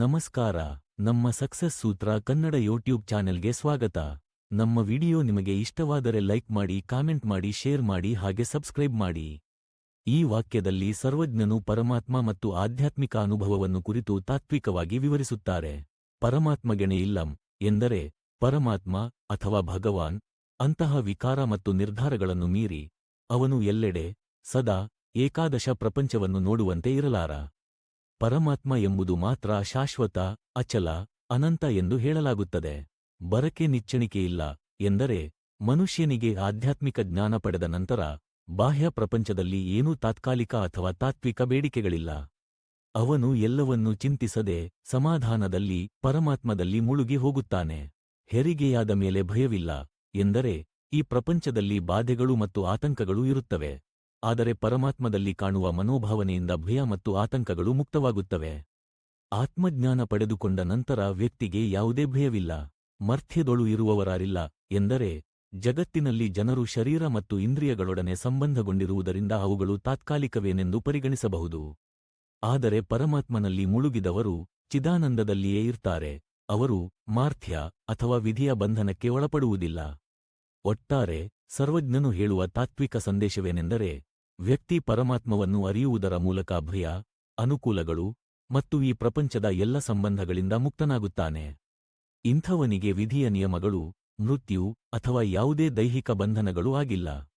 ನಮಸ್ಕಾರ, ನಮ್ಮ ಸಕ್ಸಸ್ ಸೂತ್ರ ಕನ್ನಡ ಯೂಟ್ಯೂಬ್ ಚಾನೆಲ್ಗೆ ಸ್ವಾಗತ. ನಮ್ಮ ವಿಡಿಯೋ ನಿಮಗೆ ಇಷ್ಟವಾದರೆ ಲೈಕ್ ಮಾಡಿ, ಕಾಮೆಂಟ್ ಮಾಡಿ, ಶೇರ್ ಮಾಡಿ ಹಾಗೆ ಸಬ್ಸ್ಕ್ರೈಬ್ ಮಾಡಿ. ಈ ವಾಕ್ಯದಲ್ಲಿ ಸರ್ವಜ್ಞನು ಪರಮಾತ್ಮ ಮತ್ತು ಆಧ್ಯಾತ್ಮಿಕ ಅನುಭವವನ್ನು ಕುರಿತು ತಾತ್ವಿಕವಾಗಿ ವಿವರಿಸುತ್ತಾರೆ. ಪರಮಾತ್ಮಗೆಣೆ ಇಲ್ಲಂ ಎಂದರೆ ಪರಮಾತ್ಮ ಅಥವಾ ಭಗವಾನ್, ಅಂತಹ ವಿಕಾರ ಮತ್ತು ನಿರ್ಧಾರಗಳನ್ನು ಮೀರಿ ಅವನು ಎಲ್ಲೆಡೆ ಸದಾ ಏಕಾದಶ ಪ್ರಪಂಚವನ್ನು ನೋಡುವಂತೆ ಇರಲಾರ. ಪರಮಾತ್ಮ ಎಂಬುದು ಮಾತ್ರ ಶಾಶ್ವತ, ಅಚಲ, ಅನಂತ ಎಂದು ಹೇಳಲಾಗುತ್ತದೆ. ಬರಕೆ ನಿಚ್ಚಣಿಕೆಯಿಲ್ಲ ಎಂದರೆ ಮನುಷ್ಯನಿಗೆ ಆಧ್ಯಾತ್ಮಿಕ ಜ್ಞಾನ ಪಡೆದ ನಂತರ ಬಾಹ್ಯ ಪ್ರಪಂಚದಲ್ಲಿ ಏನೂ ತಾತ್ಕಾಲಿಕ ಅಥವಾ ತಾತ್ವಿಕ ಬೇಡಿಕೆಗಳಿಲ್ಲ. ಅವನು ಎಲ್ಲವನ್ನೂ ಚಿಂತಿಸದೆ ಸಮಾಧಾನದಲ್ಲಿ, ಪರಮಾತ್ಮದಲ್ಲಿ ಮುಳುಗಿ ಹೋಗುತ್ತಾನೆ. ಹೆರಿಗೆಯಾದ ಮೇಲೆ ಭಯವಿಲ್ಲ ಎಂದರೆ ಈ ಪ್ರಪಂಚದಲ್ಲಿ ಬಾಧೆಗಳು ಮತ್ತು ಆತಂಕಗಳು ಇರುತ್ತವೆ. ಆದರೆ ಪರಮಾತ್ಮದಲ್ಲಿ ಕಾಣುವ ಮನೋಭಾವನೆಯಿಂದ ಭಯ ಮತ್ತು ಆತಂಕಗಳು ಮುಕ್ತವಾಗುತ್ತವೆ. ಆತ್ಮಜ್ಞಾನ ಪಡೆದುಕೊಂಡ ನಂತರ ವ್ಯಕ್ತಿಗೆ ಯಾವುದೇ ಭಯವಿಲ್ಲ. ಮರ್ಥ್ಯದೊಳು ಇರುವವರಾರಿಲ್ಲ ಎಂದರೆ ಜಗತ್ತಿನಲ್ಲಿ ಜನರು ಶರೀರ ಮತ್ತು ಇಂದ್ರಿಯಗಳೊಡನೆ ಸಂಬಂಧಗೊಂಡಿರುವುದರಿಂದ ಅವುಗಳು ತಾತ್ಕಾಲಿಕವೇನೆಂದು ಪರಿಗಣಿಸಬಹುದು. ಆದರೆ ಪರಮಾತ್ಮನಲ್ಲಿ ಮುಳುಗಿದವರು ಚಿದಾನಂದದಲ್ಲಿಯೇ ಇರ್ತಾರೆ. ಅವರು ಮಾರ್ಥ್ಯ ಅಥವಾ ವಿಧಿಯ ಬಂಧನಕ್ಕೆ ಒಳಪಡುವುದಿಲ್ಲ. ಒಟ್ಟಾರೆ ಸರ್ವಜ್ಞನು ಹೇಳುವ ತಾತ್ವಿಕ ಸಂದೇಶವೇನೆಂದರೆ ವ್ಯಕ್ತಿ ಪರಮಾತ್ಮವನ್ನು ಅರಿಯುವುದರ ಮೂಲಕ ಭಯ, ಅನುಕೂಲಗಳು ಮತ್ತು ಈ ಪ್ರಪಂಚದ ಎಲ್ಲ ಸಂಬಂಧಗಳಿಂದ ಮುಕ್ತನಾಗುತ್ತಾನೆ. ಇಂಥವನಿಗೆ ವಿಧಿಯ ನಿಯಮಗಳು, ಮೃತ್ಯು ಅಥವಾ ಯಾವುದೇ ದೈಹಿಕ ಬಂಧನಗಳು ಆಗಿಲ್ಲ.